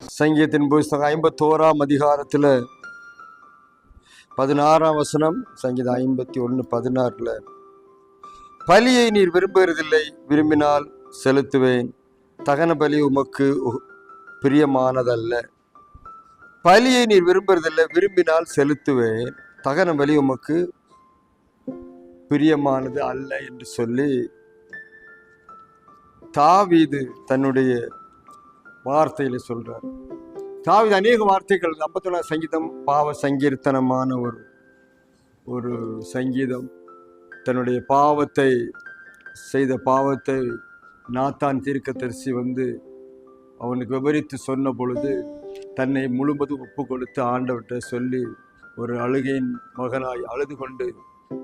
சங்கீதத்தின் புஸ்தகம் ஐம்பத்தோராம் அதிகாரத்தில் பதினாறாம் வசனம் சங்கீதம் ஐம்பத்தி ஒன்று பதினாறில் பலியை நீர் விரும்புகிறதில்லை விரும்பினால் செலுத்துவேன். தகன பலி உமக்கு பிரியமானதல்ல. பலியை நீர் விரும்புறதில்லை விரும்பினால் செலுத்துவேன். தகன பலி உமக்கு பிரியமானது அல்ல என்று சொல்லி தாவீது தன்னுடைய வார்த்தையில சொல்றார். தாவித அநேக வார்த்தைகள் ஐம்பத்தொன்னா சங்கீதம் பாவ சங்கீர்த்தனமான ஒரு ஒரு சங்கீதம். தன்னுடைய பாவத்தை செய்த பாவத்தை நாத்தான் தீர்க்கதரிசி வந்து அவனுக்கு விவரித்து சொன்ன பொழுது தன்னை முழுவதும் ஒப்பு கொடுத்து ஆண்டவர்கிட்ட சொல்லி ஒரு அழுகையின் மகனாய் அழுது கொண்டு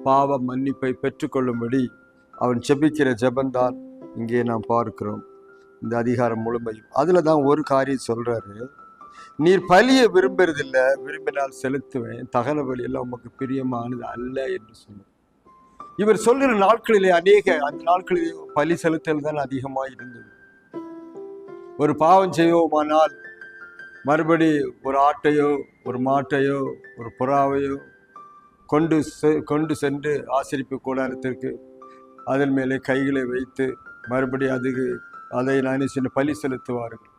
பாவ மன்னிப்பை பெற்றுக்கொள்ளும்படி அவன் ஜெபிக்கிற ஜெபந்தான் இங்கே நாம் பார்க்கிறோம். இந்த அதிகாரம் முழுமையும். அதில் தான் ஒரு காரியம் சொல்கிறாரு நீர் பலியை விரும்புறதில்ல விரும்பினால் செலுத்துவேன். தகன பலி எல்லாம் உமக்கு பிரியமானது அல்ல என்று சொன்னார். இவர் சொல்கிற நாட்களிலே அநேக அந்த நாட்களிலே பலி செலுத்தல் தான் அதிகமாக இருந்தது. ஒரு பாவம் செய்வோமானால் மறுபடி ஒரு ஆட்டையோ ஒரு மாட்டையோ ஒரு புறாவையோ கொண்டு செ- கொண்டு சென்று ஆசிரிப்பு கூடாரத்திற்கு அதன் மேலே கைகளை வைத்து மறுபடி அதுக்கு அதை நான் சின்ன பலி செலுத்துவார்கள்.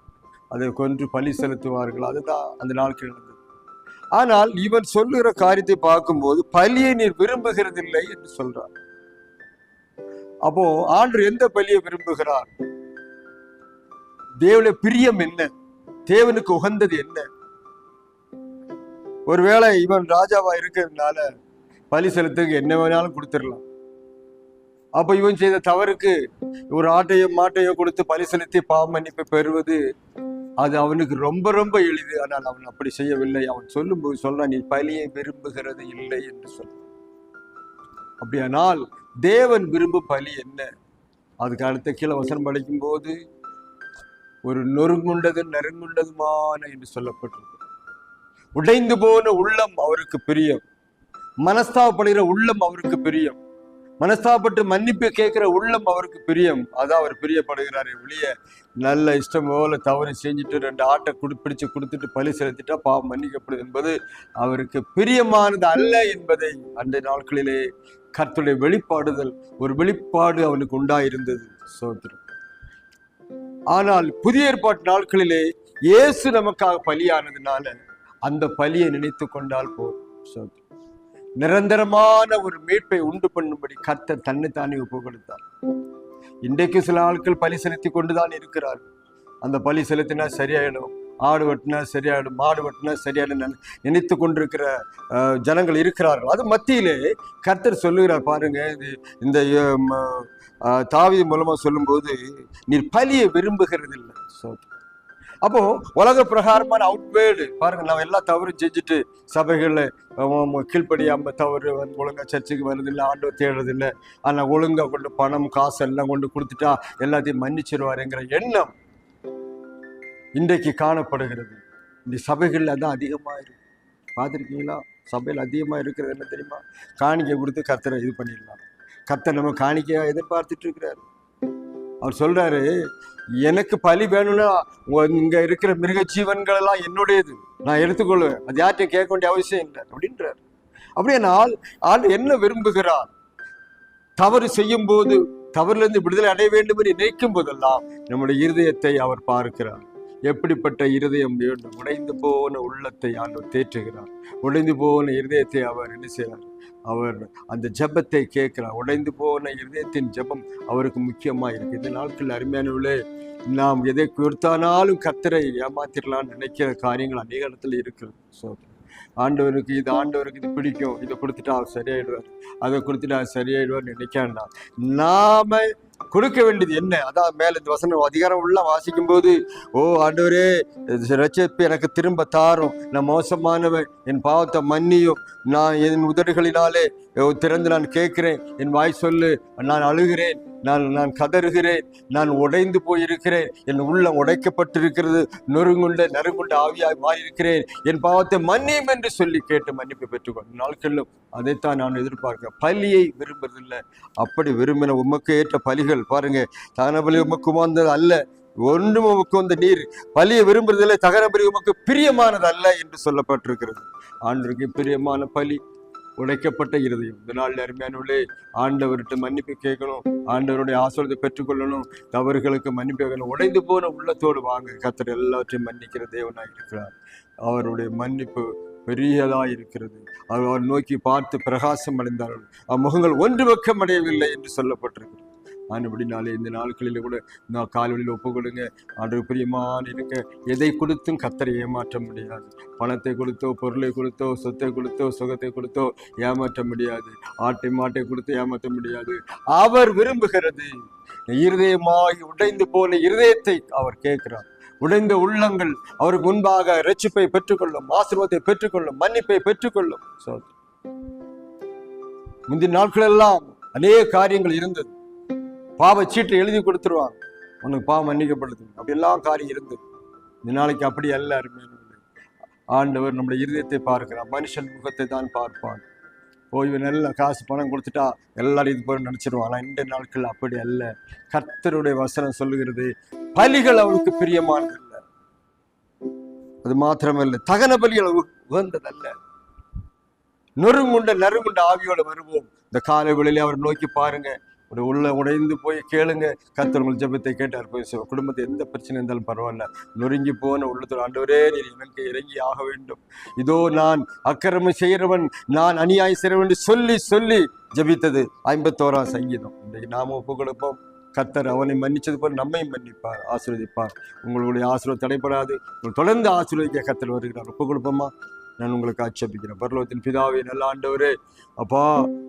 அதை கொன்று பலி செலுத்துவார்கள். அதுதான் அந்த நாட்கள் நடந்தது. ஆனால் இவன் சொல்லுகிற காரியத்தை பார்க்கும்போது பலியை நீர் விரும்புகிறதில்லை என்று சொல்றார். அப்போ ஆண்டு எந்த பலியை விரும்புகிறார்? தேவனுடைய பிரியம் என்ன? தேவனுக்கு உகந்தது என்ன? ஒருவேளை இவன் ராஜாவா இருக்கிறதுனால பலி செலுத்துக்கு என்ன வேணாலும் கொடுத்துடலாம். அப்ப இவன் செய்த தவறுக்கு ஒரு ஆட்டையோ மாட்டையோ கொடுத்து பலி செலுத்தி பாவ மன்னிப்பு பெறுவது அது அவனுக்கு ரொம்ப ரொம்ப எளிது. ஆனால் அவன் அப்படி செய்யவில்லை. அவன் சொல்லும்போது சொல்றான் நீ பலியை விரும்புகிறது இல்லை என்று சொல். அப்படியானால் தேவன் விரும்பும் பலி என்ன? அதுக்கு அடுத்த கீழே வசனம் படிக்கும் போது ஒரு நொறுங்குண்டது நெருங்குண்டதுமான என்று சொல்லப்பட்டிருக்கு உடைந்து போன உள்ளம் அவருக்கு பிரியம். மனஸ்தாவப்படுகிற உள்ளம் அவருக்கு பிரியம். மனஸ்தாபட்டு மன்னிப்பு கேட்கிற உள்ளம் அவருக்கு பிரியம். அதான் அவர் பிரியப்படுகிறார் வெளிய நல்ல இஷ்டம் போல தவறு செஞ்சுட்டு ரெண்டு ஆட்டை குடு பிடிச்சு கொடுத்துட்டு பலி செலுத்திட்டா பாவம் மன்னிக்கப்படுது என்பது அவருக்கு பிரியமானது அல்ல என்பதை அந்த நாட்களிலே கர்த்துடைய வெளிப்பாடுதல் ஒரு வெளிப்பாடு அவனுக்கு உண்டாயிருந்தது. சோதரம் ஆனால் புதிய ஏற்பாட்டு நாட்களிலே இயேசு நமக்காக பலியானதுனால அந்த பலியை நினைத்து கொண்டால் போதும். சோதரம் நிரந்தரமான ஒரு மீட்பை உண்டு பண்ணும்படி கர்த்தர் தன்னைத்தானே ஒப்பு கொடுத்தார் இன்றைக்கு சில ஆட்கள் பலி செலுத்தி கொண்டுதான் இருக்கிறார்கள். அந்த பலி செலுத்தினா சரியாயிடும் ஆடு வெட்டினா சரியாயிடும் மாடு வெட்டினா சரியாயிடும் நினைத்து கொண்டிருக்கிற ஜனங்கள் இருக்கிறார்கள். அது மத்தியிலே கர்த்தர் சொல்லுகிறார் பாருங்க இது இந்த தாவி மூலமாக மூலமா சொல்லும்போது நீர் பலியை விரும்புகிறதில்லை. அப்போ உலக பிரகாரமான அவுட்வேர்டு பாருங்க நம்ம எல்லா தவறும் செஞ்சுட்டு சபைகளில் கீழ்ப்படியாம தவறு வந்து ஒழுங்கா சர்ச்சுக்கு வர்றதில்லை ஆண்டவர் தேடுறதில்லை. ஆனால் ஒழுங்கா கொண்டு பணம் காசு எல்லாம் கொண்டு கொடுத்துட்டா எல்லாத்தையும் மன்னிச்சிருவாருங்கிற எண்ணம் இன்றைக்கு காணப்படுகிறது. இந்த சபைகளில் அதான் அதிகமாக இருக்கு. பார்த்துருக்கீங்களா? சபையில் அதிகமாக இருக்கிறது என்ன தெரியுமா? காணிக்கை கொடுத்து கத்தரை இது பண்ணிடலாம். கத்தர் நம்ம காணிக்கையாக எதிர்பார்த்துட்டு இருக்கிறாரு. அவர் சொல்றாரு எனக்கு பலி வேணும்னா இங்க இருக்கிற மிருக ஜீவன்கள் எல்லாம் என்னுடையது. நான் எடுத்துக்கொள்வேன். அது யார்கிட்ட கேட்க வேண்டிய அவசியம் இல்லை. அப்படின்றார். அப்படியானால் ஆள் என்ன விரும்புகிறார்? தவறு செய்யும் போது தவறிலிருந்து விடுதலை அடைய வேண்டும் என்று நினைக்கும் போதெல்லாம் நம்முடைய இருதயத்தை அவர் பார்க்கிறார். எப்படிப்பட்ட இருதயம் வேண்டும்? உடைந்து போன உள்ளத்தை ஆண்டவர் தேற்றுகிறார். உடைந்து போன இருதயத்தை அவர் என்ன செய்கிறார்? அவர் அந்த ஜெபத்தை கேட்கிறார். உடைந்து போன இருதயத்தின் ஜெபம் அவருக்கு முக்கியமாக இருக்குது. இந்த நாட்கள் அருமையானவர்களே நாம் எதை கொடுத்தானாலும் கத்தரை ஏமாத்திடலாம்னு நினைக்கிற காரியங்கள் அநேக இடத்துல இருக்கிறது. ஸோ ஆண்டவருக்கு இது ஆண்டவருக்கு இது பிடிக்கும். இதை கொடுத்துட்டா அவர் சரியாயிடுவார். அதை கொடுத்துட்டா அவர் சரியாயிடுவார்னு நினைக்காண்டா நாம கொடுக்க வேண்டியது என்ன? அதான் மேல இந்த வசனம் அதிகாரம் உள்ள வாசிக்கும் போது ஓ ஆண்டவரே ரட்சிப்பு எனக்கு திரும்ப தாரும். நான் மோசமானவன். என் பாவத்தை மன்னியும். நான் என் உதடுகளினாலே ஓ, திறந்து நான் கேட்கிறேன். என் வாய் சொல்லு. நான் அழுகிறேன். நான் நான் கதறுகிறேன். நான் உடைந்து போயிருக்கிறேன். என் உள்ளம் உடைக்கப்பட்டிருக்கிறது. நொறுங்குண்ட நறுங்குண்ட ஆவியாய் மாறியிருக்கிறேன். என் பாவத்தை மன்னியும் என்று சொல்லி கேட்டு மன்னிப்பு பெற்றுக்கொண்டு நாட்களிலும் அதைத்தான் நான் எதிர்பார்க்கிறேன். பலியை விரும்புறதில்லை. அப்படி விரும்பின உமக்கு ஏற்ற பலிகள் பாருங்க. தான பலி உமக்கு உமாந்தது அல்ல. ஒன்றும் உமக்கு வந்த நீர் பலியை விரும்புறதில்லை. தகன பலி உமக்கு பிரியமானது அல்ல என்று சொல்லப்பட்டிருக்கிறது. ஆண்டவருக்கு பிரியமான பலி உடைக்கப்பட்ட இருதயம். இந்த நாள் அருமையானவர்களே ஆண்டவர்கிட்ட மன்னிப்பு கேட்கணும். ஆண்டவருடைய ஆசிரியத்தை பெற்றுக்கொள்ளணும். தவறுகளுக்கு மன்னிப்பு கேட்கணும். உடைந்து போன உள்ளத்தோடு வாங்க. கத்தர் எல்லாவற்றையும் மன்னிக்கிற தேவனாக இருக்கிறார். அவருடைய மன்னிப்பு பெரியதா இருக்கிறது. அவர் நோக்கி பார்த்து பிரகாசம் அடைந்தார்கள். அம்முகங்கள் ஒன்று வெக்கம் அடையவில்லை என்று சொல்லப்பட்டிருக்கிறது. ஆனபடினாலே இந்த நாட்களில் கூட நான் கால்வழியில் ஒப்பு கொடுங்க ஆண்டு பிரியமான இருங்க எதை கொடுத்தும் கத்தரை ஏமாற்ற முடியாது. பணத்தை கொடுத்தோ பொருளை கொடுத்தோ சொத்தை கொடுத்தோ சுகத்தை கொடுத்தோ ஏமாற்ற முடியாது. ஆட்டை மாட்டை கொடுத்து ஏமாற்ற முடியாது. அவர் விரும்புகிறது. இருதயமாகி உடைந்து போன இருதயத்தை அவர் கேட்கிறார். உடைந்த உள்ளங்கள் அவருக்கு முன்பாக ரட்சிப்பை பெற்றுக்கொள்ளும் ஆசீர்வாதத்தை பெற்றுக்கொள்ளும் மன்னிப்பை பெற்றுக்கொள்ளும். முந்தின நாட்களெல்லாம் அநேக காரியங்கள் இருந்தது. பாவ சீட்டை எழுதி கொடுத்துருவாங்க. உனக்கு பாவம் மன்னிக்கப்படுது அப்படி எல்லாம் காரியம் இருந்தது இந்த நாளைக்கு அப்படி அல்ல அருமையான ஆண்டவர் நம்முடைய இருதயத்தை பார்க்கிறார். மனுஷன் முகத்தை தான் பார்ப்பான். போய் நல்ல காசு பணம் கொடுத்துட்டா எல்லாரும் இது போய் நினைச்சிருவான் ஆனா இந்த நாட்கள் அப்படி அல்ல. கர்த்தருடைய வசனம் சொல்லுகிறது பலிகள் அவளுக்கு பிரியமானது அல்ல. அது மாத்திரமல்ல தகன பலிகள் அவருக்கு உகந்ததல்ல நொறுங்குண்ட நறுங்குண்ட ஆவியோட வருவோம். இந்த காலை வேளையிலே அவர் நோக்கி பாருங்க. உள்ள உடைந்து போய் கேளுங்க. கத்தவங்கள் ஜபத்தை கேட்டார். போய் சொ- குடும்பத்தை எந்த பிரச்சனை இருந்தாலும் பரவாயில்ல. நொறுங்கி போன உள்ளத்தோடு ஆண்டவரே நீர் எனக்கு இறங்கி ஆக வேண்டும். இதோ நான் அக்கிரமம் செய்கிறவன் நான் அநியாயம் செய்கிறவன் சொல்லி சொல்லி ஜெபித்தது ஐம்பத்தோராம் சங்கீதம். இன்றைக்கு நாம ஒப்பு கொடுப்போம் கத்தர் அவனை மன்னிச்சது போல நம்மையும் மன்னிப்பார் ஆசீர்வதிப்பார். உங்களுடைய ஆசீர்வாதம் தடைப்படாது தொடர்ந்து ஆசீர்வதிக்க கத்தர் வருகிறார். ஒப்பு கொடுப்போமா நான் உங்களுக்கு ஆட்சேபிக்கிறேன். பரலோகத்தின் பிதாவே நல்ல ஆண்டவரே. அப்பா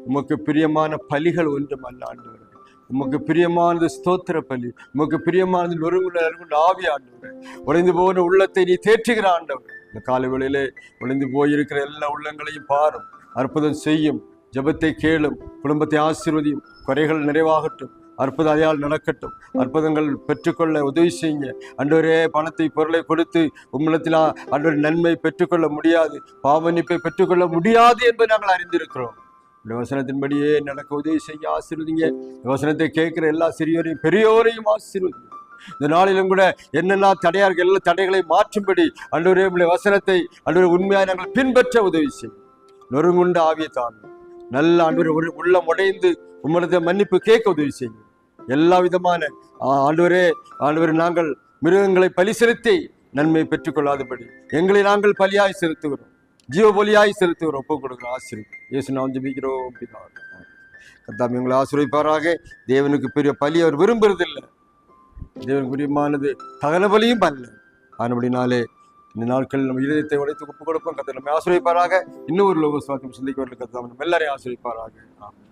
உமக்கு பிரியமான பலிகள் ஒன்றும் அல்ல ஆண்டவரே. உமக்கு பிரியமானது ஸ்தோத்திர பலி. உமக்கு பிரியமானது நொறுங்குள்ள நறுங்குண்ட ஆவி ஆண்டவர். உடைந்து போன உள்ளத்தை நீ தேற்றுகிற ஆண்டவர். இந்த காலை வேளையிலே உடைந்து போயிருக்கிற எல்லா உள்ளங்களையும் பாரும். அற்புதம் செய்யும் ஜெபத்தை கேளும் குடும்பத்தை ஆசீர்வதியும் குறைகள் நிறைவாகட்டும். அற்புத அதையால் நடக்கட்டும். அற்புதங்கள் பெற்றுக்கொள்ள உதவி செய்யுங்க. அன்றவரே பணத்தை பொருளை கொடுத்து உம்மிடத்தில் அன்றொரு நன்மை பெற்றுக்கொள்ள முடியாது பாவனிப்பை பெற்றுக்கொள்ள முடியாது என்பதை நாங்கள் அறிந்திருக்கிறோம். இந்த வசனத்தின்படியே நடக்க உதவி செய்ய ஆசீர்வதிங்க. வசனத்தை கேட்கிற எல்லா சிறியோரையும் பெரியோரையும் ஆசீர்வதிங்க. இந்த நாளிலும் கூட என்னென்ன தடையா இருக்க எல்லா தடைகளை மாற்றும்படி அன்றவரே உங்களுடைய வசனத்தை அன்றவரை உண்மையாக நாங்கள் பின்பற்ற உதவி செய்யும் நொறுங்குண்ட ஆவியை தாங்க நல்ல அன்று ஒரு உள்ளம் உடைந்து உம்மிடத்தை மன்னிப்பு கேட்க உதவி செய்யும் எல்லா விதமான ஆண்டவரே ஆண்டவரே நாங்கள் மிருகங்களை பலி செலுத்தி நன்மை பெற்றுக்கொள்ளாதபடி எங்களை நாங்கள் பலியாய் செலுத்துகிறோம். ஜீவ பலியாய் செலுத்துகிறோம். ஒப்பு கொடுக்கிற ஆசிரியர் இயேசு நாம் ஜபிக்கிறோம் பிதாவே. கர்த்தாவே எங்களை ஆசிரியப்பாராக தேவனுக்கு பெரிய பலி அவர் விரும்புறதில்லை. தேவனுக்கு பிரியமானது தகன பலியும் அல்ல. ஆனபடினாலே இந்த நாட்கள் நம்ம இதயத்தை உடைத்து ஒப்பு கொடுப்போம். கத்தை நம்ம ஆசிரியப்பாராக இன்னும் ஒரு லோக சுவாக்கம் சிந்திக்க வரல கத்தாம நம்ம எல்லாரையும் ஆசிரியப்பாராக ஆமாம்